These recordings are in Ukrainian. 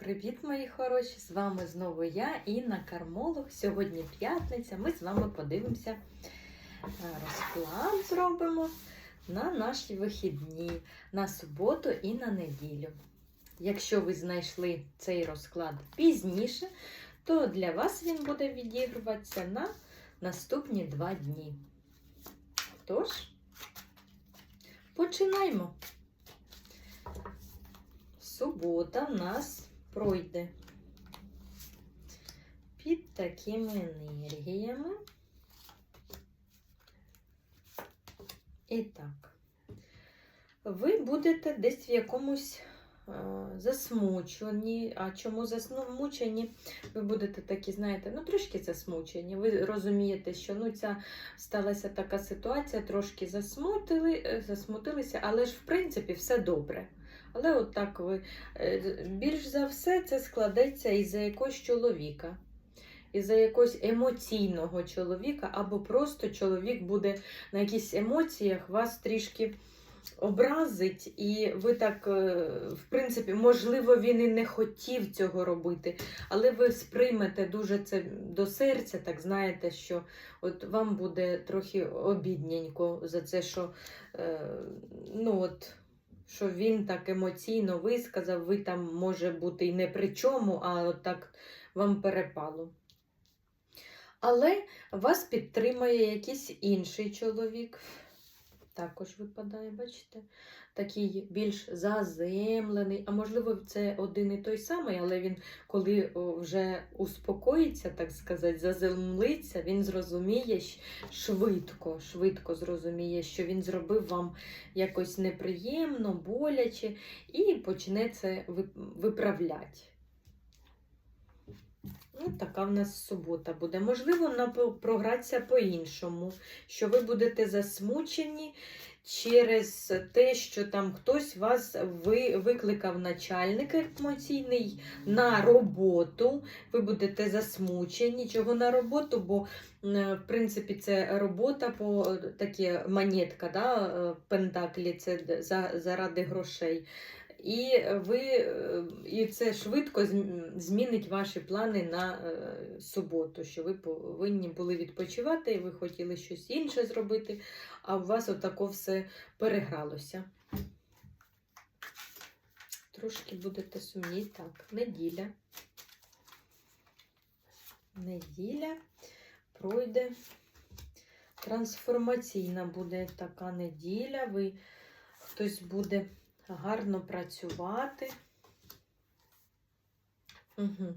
Привіт, мої хороші! З вами знову я, Інна Кармолог. Сьогодні п'ятниця. Ми з вами подивимося е, розклад зробимо на наші вихідні, на суботу і на неділю. Якщо ви знайшли цей розклад пізніше, то для вас він буде відігруватися на наступні два дні. Тож, починаємо. Субота в нас пройде під такими енергіями. І так, ви будете десь в якомусь е, засмучені. А чому засмучені? Ви будете такі, знаєте, ну трошки засмучені. Ви розумієте, що ну, ця сталася така ситуація, трошки засмутили, е, засмутилися, але ж в принципі все добре. Але от так ви е, більш за все це складеться із-за якогось чоловіка, із-за якогось емоційного чоловіка, або просто чоловік буде на якихось емоціях вас трішки образить, і ви так, е, в принципі, можливо, він і не хотів цього робити, але ви сприймете дуже це до серця, так знаєте, що от вам буде трохи обідненько за це, що е, ну от що він так емоційно висказав, ви там може бути і не при чому, а от так вам перепало. Але вас підтримує якийсь інший чоловік. Також випадає, бачите? Такий більш заземлений, а можливо, це один і той самий, але він, коли вже успокоїться, так сказати, заземлиться, він зрозуміє швидко, швидко зрозуміє, що він зробив вам якось неприємно, боляче, і почне це виправляти. Ну, така в нас субота буде. Можливо, на програтися по-іншому, що ви будете засмучені через те, що там хтось вас ви, викликав начальник емоційний на роботу. Ви будете засмучені. Чого на роботу? Бо, в принципі, це робота по е, такі монетка, да, е, пентаклі, це заради грошей. І ви е, і це швидко змінить ваші плани на е, суботу, що ви повинні були відпочивати, і ви хотіли щось інше зробити, а у вас отако все перегралося. Трошки будете сумні. Так, неділя. Неділя пройде. Трансформаційна буде така неділя. Ви хтось буде гарно працювати. Угу.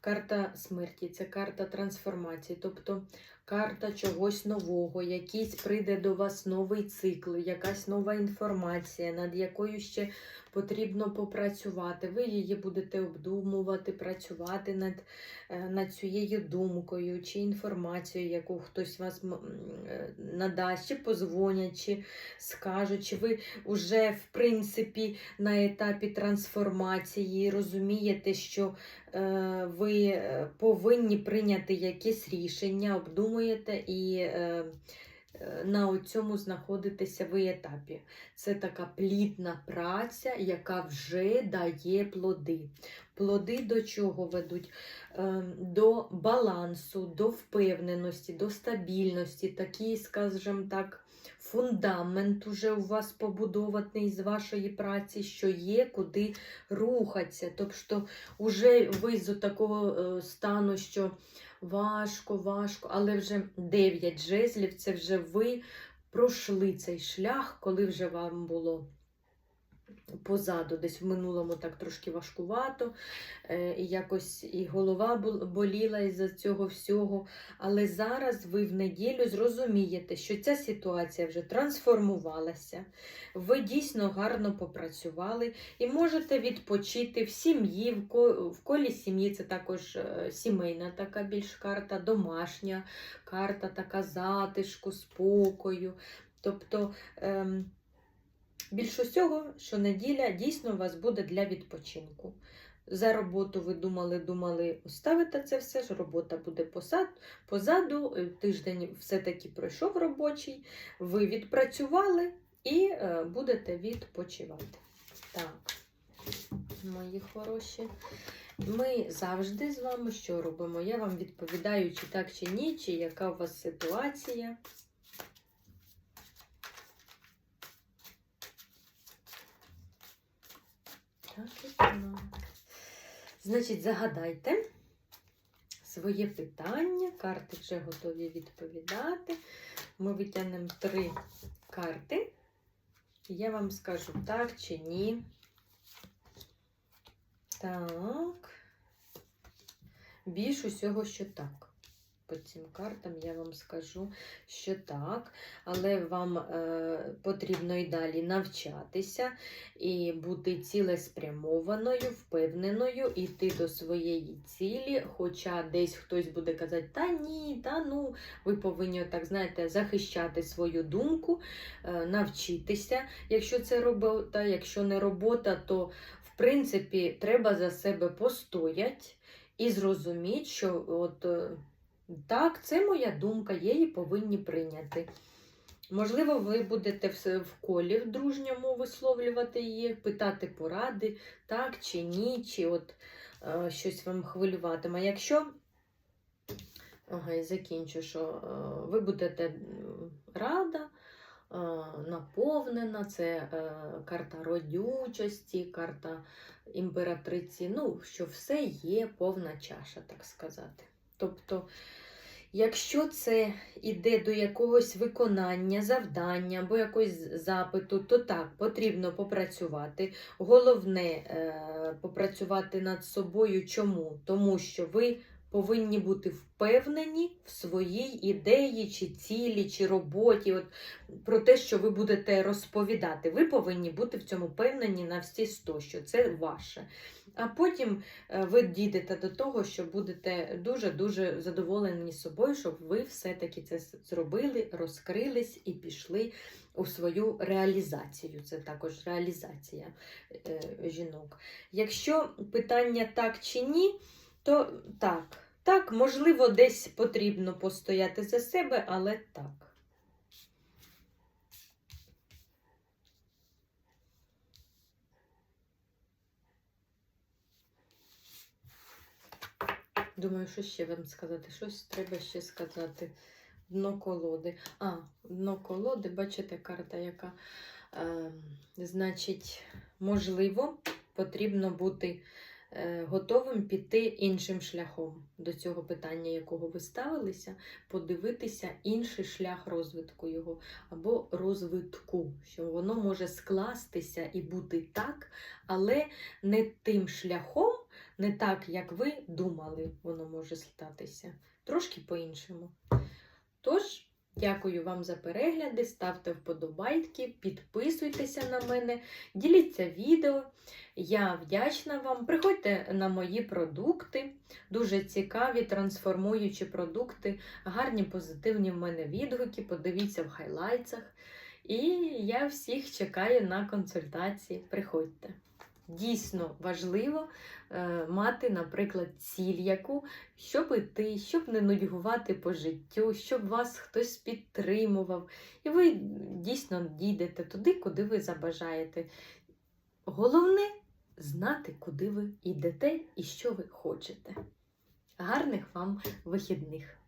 Карта смерті це карта трансформації, тобто карта чогось нового, якийсь прийде до вас новий цикл, якась нова інформація, над якою ще потрібно попрацювати. Ви її будете обдумувати, працювати над, е, над цією думкою чи інформацією, яку хтось вас е, надасть, чи позвонять, чи скажуть, чи ви вже в принципі на етапі трансформації розумієте, що е, ви повинні прийняти якесь рішення, обдумуєте і на цьому знаходитеся ви етапі. Це така плідна праця, яка вже дає плоди. Плоди до чого ведуть? Е, До балансу, до впевненості, до стабільності, такий, скажімо так, фундамент уже у вас побудований з вашої праці, що є куди рухатися. Тобто, вже ви з такого е, стану, що важко, важко, але вже 9 жезлів це вже ви пройшли цей шлях, коли вже вам було. Позаду, десь в минулому так трошки важкувато, е, і якось і голова боліла із-за цього всього. Але зараз ви в неділю зрозумієте, що ця ситуація вже трансформувалася, ви дійсно гарно попрацювали і можете відпочити в сім'ї, в колі сім'ї це також е, сімейна така більш карта, домашня карта, така затишку, спокою. Тобто. Ем, більш усього, що неділя дійсно у вас буде для відпочинку. За роботу ви думали, думали, оставите це все ж, робота буде посад, позаду, е, тиждень все-таки пройшов робочий, ви відпрацювали і е, будете відпочивати. Так. мої хороші. Ми завжди з вами що робимо? Я вам відповідаю, чи так, чи ні, чи яка у вас ситуація. Так і так. Значить, загадайте своє питання. Карти вже готові відповідати. Ми витягнемо три карти. І я вам скажу так чи ні. Так. Більш усього, що так. По цим картам я вам скажу, що так, але вам е, потрібно і далі навчатися і бути цілеспрямованою, впевненою, іти до своєї цілі. Хоча десь хтось буде казати, та ні, та ну, ви повинні, так знаєте, захищати свою думку, е, навчитися, якщо це робота, якщо не робота, то в принципі треба за себе постоять і зрозуміти, що от. Так, це моя думка, її повинні прийняти. Можливо, ви будете в колі в дружньому висловлювати її, питати поради, так чи ні, чи от е, щось вам хвилюватиме. Якщо, ага, і закінчу, що е, ви будете рада, е, наповнена, це е, карта родючості, карта імператриці, ну, що все є повна чаша, так сказати. Тобто, якщо це йде до якогось виконання, завдання або якогось запиту, то так, потрібно попрацювати. Головне е, попрацювати над собою. Чому? Тому що ви повинні бути впевнені в своїй ідеї, чи цілі, чи роботі, от, про те, що ви будете розповідати. Ви повинні бути в цьому впевнені на всі 100, що це ваше. А потім е, ви дійдете до того, що будете дуже-дуже задоволені собою, щоб ви все-таки це зробили, розкрились і пішли у свою реалізацію. Це також реалізація е, жінок. Якщо питання так чи ні, то так. Так, можливо, десь потрібно постояти за себе, але так. Думаю, що ще вам сказати? Щось треба ще сказати. Дно колоди. А, дно колоди, бачите, карта, яка. Е, значить, можливо, потрібно бути готовим піти іншим шляхом до цього питання, якого ви ставилися, подивитися інший шлях розвитку його або розвитку, що воно може скластися і бути так, але не тим шляхом, не так, як ви думали, воно може статися. Трошки по-іншому. Тож, дякую вам за перегляди, ставте вподобайки, підписуйтеся на мене, діліться відео. Я вдячна вам. Приходьте на мої продукти. Дуже цікаві, трансформуючі продукти, гарні, позитивні в мене відгуки. Подивіться в хайлайтсах. І я всіх чекаю на консультації. Приходьте. Дійсно важливо е, мати, наприклад, ціль, яку, щоб іти, щоб не нудьгувати по життю, щоб вас хтось підтримував. І ви дійсно дійдете туди, куди ви забажаєте. Головне знати, куди ви йдете і що ви хочете. Гарних вам вихідних!